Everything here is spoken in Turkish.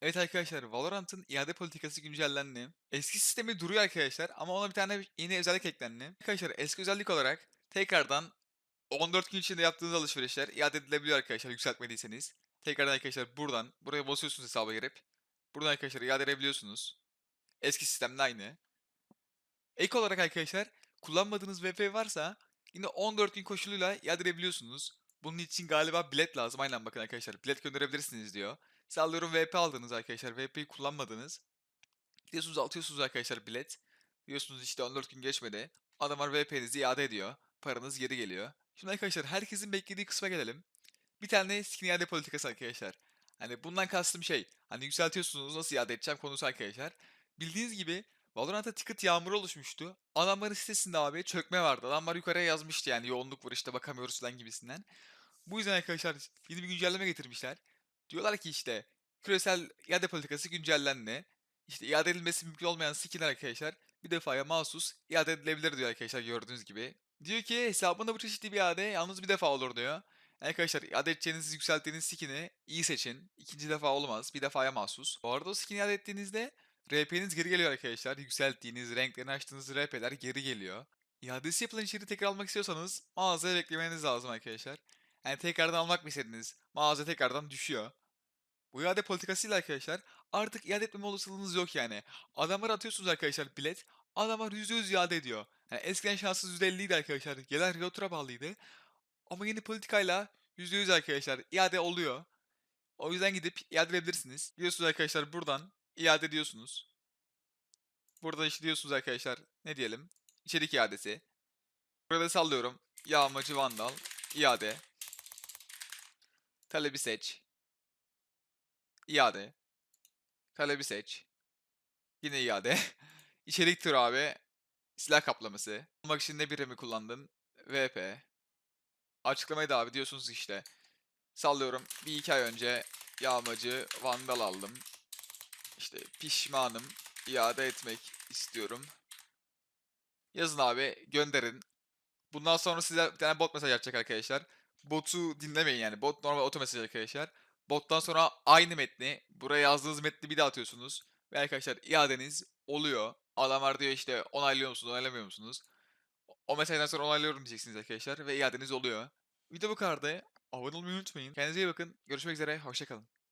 Evet arkadaşlar Valorant'ın iade politikası güncellendi. Eski sistemi duruyor arkadaşlar ama ona bir tane yeni özellik eklendi. Arkadaşlar eski özellik olarak tekrardan 14 gün içinde yaptığınız alışverişler iade edilebiliyor arkadaşlar yükseltmediyseniz. Tekrardan arkadaşlar buradan buraya basıyorsunuz hesaba girip. Buradan arkadaşlar iade edebiliyorsunuz. Eski sistemde aynı. Ek olarak arkadaşlar kullanmadığınız VP varsa yine 14 gün koşuluyla iade edebiliyorsunuz. Bunun için galiba bilet lazım. Aynen bakın arkadaşlar bilet gönderebilirsiniz diyor. Sallıyorum VP aldınız arkadaşlar. VP'yi kullanmadınız. Gidiyorsunuz atıyorsunuz arkadaşlar bilet. Diyorsunuz işte 14 gün geçmedi. Adamlar VP'nizi iade ediyor. Paranız geri geliyor. Şimdi arkadaşlar herkesin beklediği kısma gelelim. Bir tane skin iade politikası arkadaşlar. Hani bundan kastım şey. Hani yükseltiyorsunuz nasıl iade edeceğim konusu arkadaşlar. Bildiğiniz gibi Valorant'ta ticket yağmuru oluşmuştu. Adamların sitesinde abi çökme vardı. Adamlar yukarıya yazmıştı yani yoğunluk var işte bakamıyoruz falan gibisinden. Bu yüzden arkadaşlar yeni bir güncelleme getirmişler. Diyorlar ki işte küresel iade politikası güncellendi. İşte iade edilmesi mümkün olmayan skinler arkadaşlar bir defaya mahsus iade edilebilir diyor arkadaşlar gördüğünüz gibi. Diyor ki hesabında bu çeşitli bir iade yalnız bir defa olur diyor. Arkadaşlar iade edeceğiniz yükselttiğiniz skin'i iyi seçin. İkinci defa olmaz. Bir defaya mahsus. Bu arada o skin'i iade ettiğinizde RP'niz geri geliyor arkadaşlar. Yükselttiğiniz, renklerini açtığınız RP'ler geri geliyor. İadesi yapılan içeriği tekrar almak istiyorsanız mağazaya beklemeniz lazım arkadaşlar. Yani tekrardan almak mı istediniz? Mağaza tekrardan düşüyor. Bu iade politikasıyla arkadaşlar artık iade etmeme olasılığınız yok yani. Adamlara atıyorsunuz arkadaşlar bilet. Adamlar %100 iade ediyor. Yani eskiden şanssız %50'ydi arkadaşlar. Gelen Realtor'a bağlıydı. Ama yeni politikayla %100 arkadaşlar iade oluyor. O yüzden gidip iade edebilirsiniz. Diyorsunuz arkadaşlar buradan iade ediyorsunuz. Burada işte diyorsunuz arkadaşlar ne diyelim? İçerik iadesi. Burada sallıyorum. Yağmacı Vandal iade. Talebi seç. İade. Talebi seç. Yine iade. İçerik türü abi. Silah kaplaması. Almak için ne birimi kullandın? VP. Açıklamayı da abi diyorsunuz işte. Sallıyorum bir iki ay önce yağmacı vandal aldım. İşte pişmanım. iade etmek istiyorum. Yazın abi gönderin. Bundan sonra size bir tane bot mesaj atacak arkadaşlar. Botu dinlemeyin yani. Bot normal oto mesaj arkadaşlar. Bottan sonra aynı metni buraya yazdığınız metni bir daha atıyorsunuz. Ve arkadaşlar iadeniz oluyor. Adamlar diyor işte onaylıyor musunuz onaylamıyor musunuz? O mesajdan sonra onaylıyorum diyeceksiniz arkadaşlar ve iadeniz oluyor. Video bu kadardı. Abone olmayı unutmayın. Kendinize iyi bakın. Görüşmek üzere. Hoşçakalın.